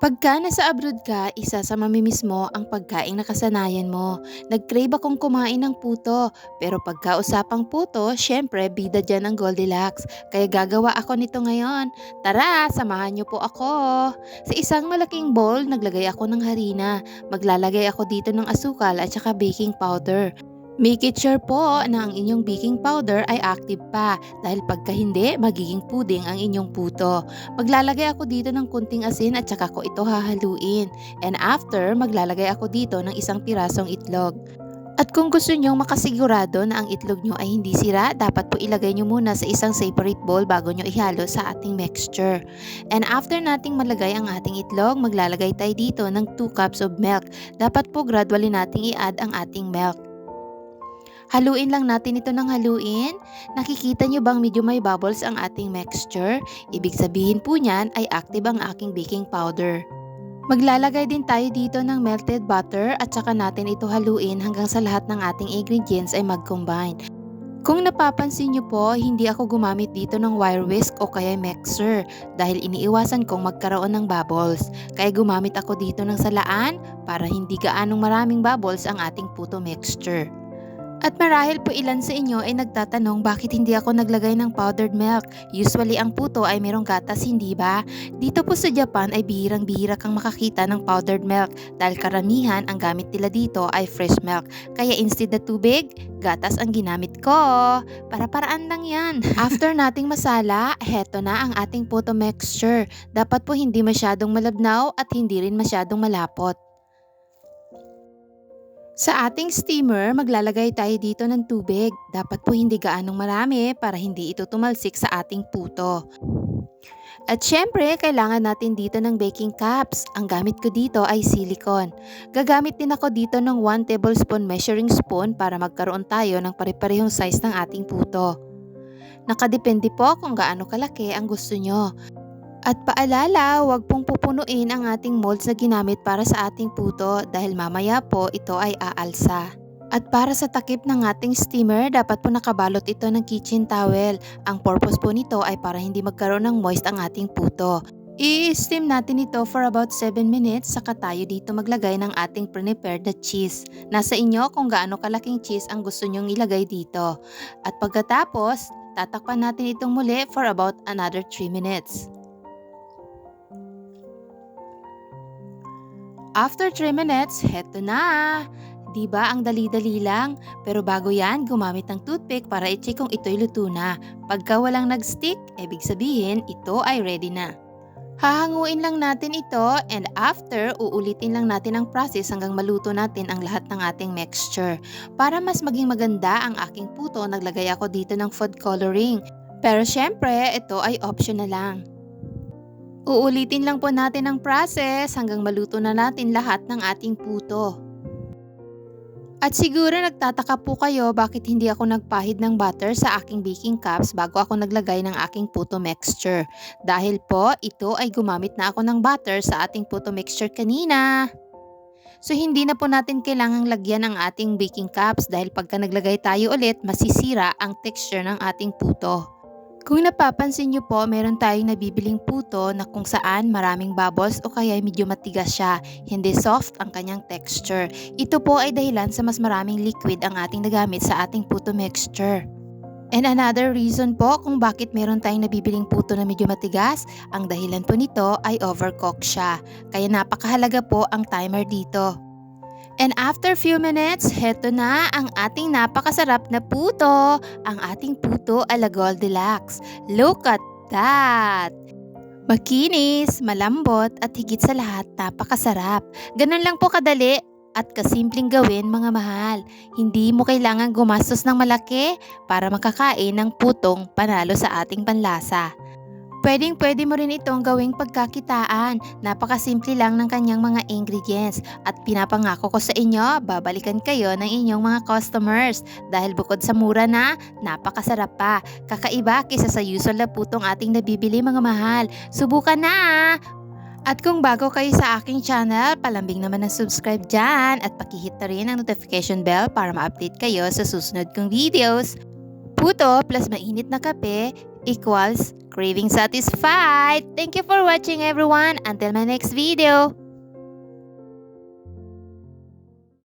Pagka nasa abroad ka, isa sa mamimiss mo ang pagkaing nakasanayan mo. Nag-crave akong kumain ng puto, pero pagka usapang puto, syempre bida dyan ang Goldilocks. Kaya gagawa ako nito ngayon. Tara, samahan niyo po ako. Sa isang malaking bowl, naglagay ako ng harina. Maglalagay ako dito ng asukal at saka baking powder. Make it sure po na ang inyong baking powder ay active pa dahil pagka hindi, magiging puding ang inyong puto. Maglalagay ako dito ng kunting asin at saka ko ito hahaluin. And after, maglalagay ako dito ng isang pirasong itlog. At kung gusto nyong makasigurado na ang itlog nyo ay hindi sira, dapat po ilagay nyo muna sa isang separate bowl bago nyo ihalo sa ating mixture. And after nating malagay ang ating itlog, maglalagay tayo dito ng 2 cups of milk. Dapat po gradually nating i-add ang ating milk. Haluin lang natin ito ng haluin. Nakikita nyo bang medyo may bubbles ang ating mixture? Ibig sabihin po niyan ay active ang aking baking powder. Maglalagay din tayo dito ng melted butter at saka natin ito haluin hanggang sa lahat ng ating ingredients ay mag-combine. Kung napapansin nyo po, hindi ako gumamit dito ng wire whisk o kaya mixer dahil iniiwasan kong magkaroon ng bubbles. Kaya gumamit ako dito ng salaan para hindi gaanong maraming bubbles ang ating puto mixture. At marahil po ilan sa inyo ay nagtatanong bakit hindi ako naglagay ng powdered milk. Usually ang puto ay merong gatas, hindi ba? Dito po sa Japan ay bihirang-bihira kang makakita ng powdered milk dahil karamihan ang gamit nila dito ay fresh milk. Kaya instead na tubig, gatas ang ginamit ko. Para-paraan lang yan. After nating masala, heto na ang ating puto mixture. Dapat po hindi masyadong malabnaw at hindi rin masyadong malapot. Sa ating steamer, maglalagay tayo dito ng tubig. Dapat po hindi gaanong marami para hindi ito tumalsik sa ating puto. At syempre, kailangan natin dito ng baking cups. Ang gamit ko dito ay silicone. Gagamit din ako dito ng 1 tablespoon measuring spoon para magkaroon tayo ng pare-parehong size ng ating puto. Nakadepende po kung gaano kalaki ang gusto nyo. At paalala, huwag pong pupunuin ang ating molds na ginamit para sa ating puto dahil mamaya po ito ay aalsa. At para sa takip ng ating steamer, dapat po nakabalot ito ng kitchen towel. Ang purpose po nito ay para hindi magkaroon ng moist ang ating puto. I-steam natin ito for about 7 minutes saka tayo dito maglagay ng ating pre-prepared na cheese. Nasa inyo kung gaano kalaking cheese ang gusto nyong ilagay dito. At pagkatapos, tatakpan natin itong muli for about another 3 minutes. After 3 minutes, heto na! Di ba ang dali-dali lang? Pero bago yan, gumamit ng toothpick para i-check kung ito'y luto na. Pagka walang nag-stick, ibig sabihin ito ay ready na. Hahanguin lang natin ito and after, uulitin lang natin ang process hanggang maluto natin ang lahat ng ating mixture. Para mas maging maganda ang aking puto, naglagay ako dito ng food coloring. Pero syempre, ito ay optional lang. Uulitin lang po natin ang process hanggang maluto na natin lahat ng ating puto. At siguro nagtataka po kayo bakit hindi ako nagpahid ng butter sa aking baking cups bago ako naglagay ng aking puto mixture. Dahil po, ito ay gumamit na ako ng butter sa ating puto mixture kanina. So hindi na po natin kailangang lagyan ang ating baking cups dahil pagka naglagay tayo ulit, masisira ang texture ng ating puto. Kung napapansin nyo po, meron tayong nabibiling puto na kung saan maraming bubbles o kaya medyo matigas siya, hindi soft ang kanyang texture. Ito po ay dahilan sa mas maraming liquid ang ating nagamit sa ating puto mixture. And another reason po kung bakit meron tayong nabibiling puto na medyo matigas, ang dahilan po nito ay overcooked siya. Kaya napakahalaga po ang timer dito. And after few minutes, heto na ang ating napakasarap na puto. Ang ating puto ala Goldilocks. Look at that! Makinis, malambot at higit sa lahat napakasarap. Ganun lang po kadali at kasimpleng gawin mga mahal. Hindi mo kailangan gumastos ng malaki para makakain ng putong panalo sa ating panlasa. Pwedeng pwede mo rin itong gawing pagkakitaan. Napakasimple lang ng kanyang mga ingredients. At pinapangako ko sa inyo, babalikan kayo ng inyong mga customers. Dahil bukod sa mura na, napakasarap pa. Kakaiba kisa sa usual na putong ating nabibili mga mahal. Subukan na! At kung bago kayo sa aking channel, palambing naman ng subscribe dyan at pakihit na rin ang notification bell para ma-update kayo sa susunod kong videos. Puto plus mainit na kape equals Craving satisfied! Thank you for watching everyone. Until my next video.